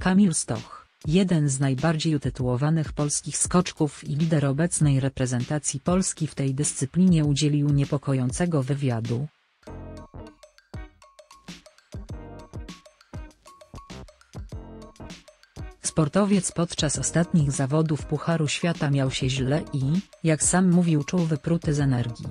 Kamil Stoch, jeden z najbardziej utytułowanych polskich skoczków i lider obecnej reprezentacji Polski w tej dyscyplinie udzielił niepokojącego wywiadu. Sportowiec podczas ostatnich zawodów Pucharu Świata miał się źle i, jak sam mówił czuł wypruty z energii.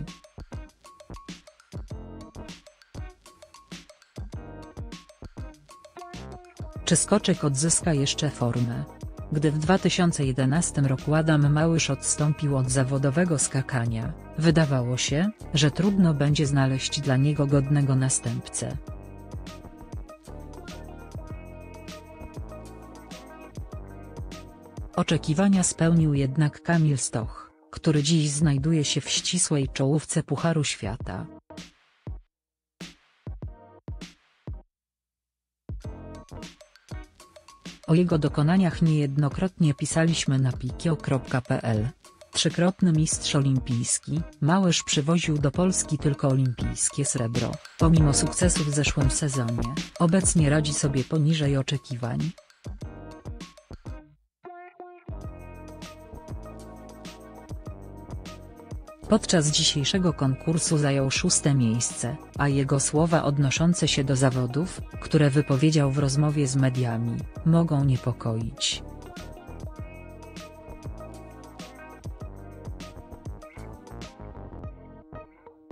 Czy skoczek odzyska jeszcze formę? Gdy w 2011 roku Adam Małysz odstąpił od zawodowego skakania, wydawało się, że trudno będzie znaleźć dla niego godnego następcę. Oczekiwania spełnił jednak Kamil Stoch, który dziś znajduje się w ścisłej czołówce Pucharu Świata. O jego dokonaniach niejednokrotnie pisaliśmy na pikio.pl. Trzykrotny mistrz olimpijski, Małysz przywoził do Polski tylko olimpijskie srebro. Pomimo sukcesu w zeszłym sezonie, obecnie radzi sobie poniżej oczekiwań. Podczas dzisiejszego konkursu zajął szóste miejsce, a jego słowa odnoszące się do zawodów, które wypowiedział w rozmowie z mediami, mogą niepokoić.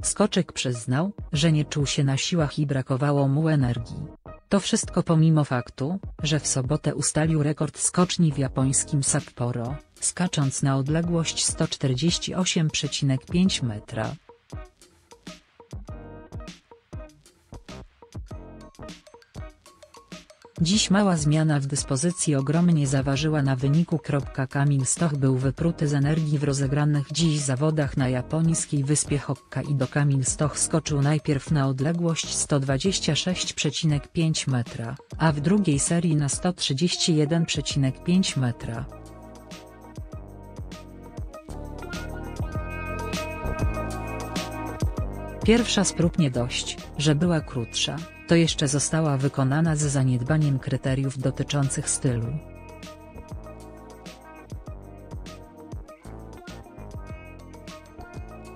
Skoczek przyznał, że nie czuł się na siłach i brakowało mu energii. To wszystko pomimo faktu, że w sobotę ustalił rekord skoczni w japońskim Sapporo, skacząc na odległość 148,5 metra. Dziś mała zmiana w dyspozycji ogromnie zaważyła na wyniku. Kamil Stoch był wypruty z energii w rozegranych dziś zawodach na japońskiej wyspie Hokkaido. Kamil Stoch skoczył najpierw na odległość 126,5 metra, a w drugiej serii na 131,5 metra. Pierwsza z prób nie dość, że była krótsza, to jeszcze została wykonana z zaniedbaniem kryteriów dotyczących stylu.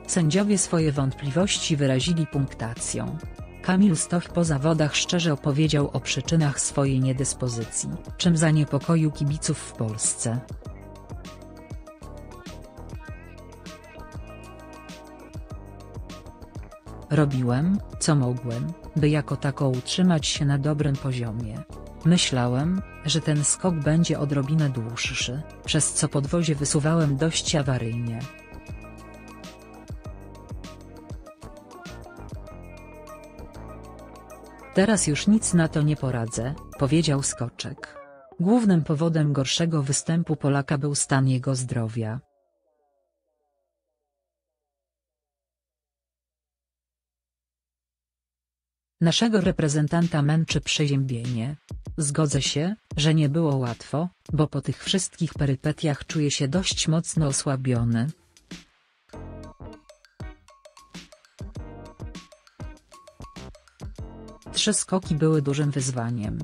Sędziowie swoje wątpliwości wyrazili punktacją. Kamil Stoch po zawodach szczerze opowiedział o przyczynach swojej niedyspozycji, czym zaniepokoił kibiców w Polsce. Robiłem, co mogłem, by jako tako utrzymać się na dobrym poziomie. Myślałem, że ten skok będzie odrobinę dłuższy, przez co podwozie wysuwałem dość awaryjnie. Teraz już nic na to nie poradzę, powiedział Skoczek. Głównym powodem gorszego występu Polaka był stan jego zdrowia. Naszego reprezentanta męczy przeziębienie. Zgodzę się, że nie było łatwo, bo po tych wszystkich perypetiach czuję się dość mocno osłabiony. Trzy skoki były dużym wyzwaniem.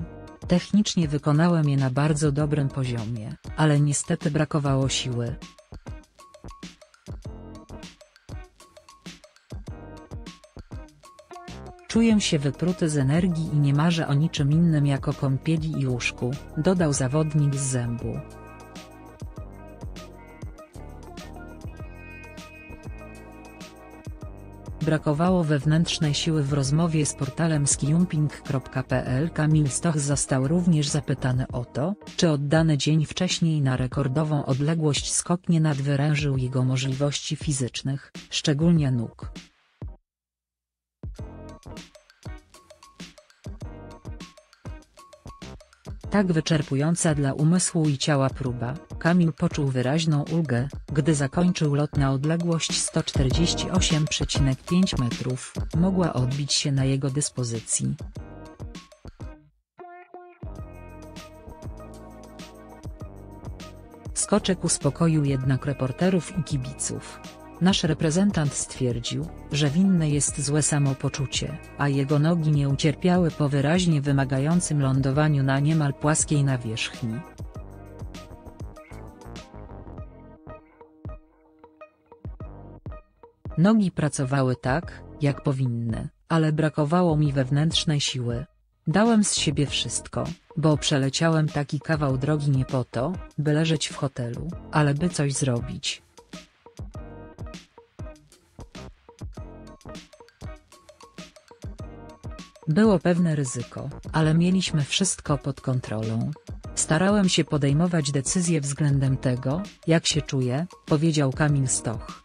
Technicznie wykonałem je na bardzo dobrym poziomie, ale niestety brakowało siły. Czuję się wypruty z energii i nie marzę o niczym innym jako kąpieli i łóżku, dodał zawodnik z zębu. Brakowało wewnętrznej siły w rozmowie z portalem skijumping.pl Kamil Stoch został również zapytany o to, czy oddany dzień wcześniej na rekordową odległość skok nie nadwyrężył jego możliwości fizycznych, szczególnie nóg. Tak wyczerpująca dla umysłu i ciała próba, Kamil poczuł wyraźną ulgę, gdy zakończył lot na odległość 148,5 metrów, mogła odbić się na jego dyspozycji. Skoczek uspokoił jednak reporterów i kibiców. Nasz reprezentant stwierdził, że winne jest złe samopoczucie, a jego nogi nie ucierpiały po wyraźnie wymagającym lądowaniu na niemal płaskiej nawierzchni. Nogi pracowały tak, jak powinny, ale brakowało mi wewnętrznej siły. Dałem z siebie wszystko, bo przeleciałem taki kawał drogi nie po to, by leżeć w hotelu, ale by coś zrobić. Było pewne ryzyko, ale mieliśmy wszystko pod kontrolą. Starałem się podejmować decyzje względem tego, jak się czuję, powiedział Kamil Stoch.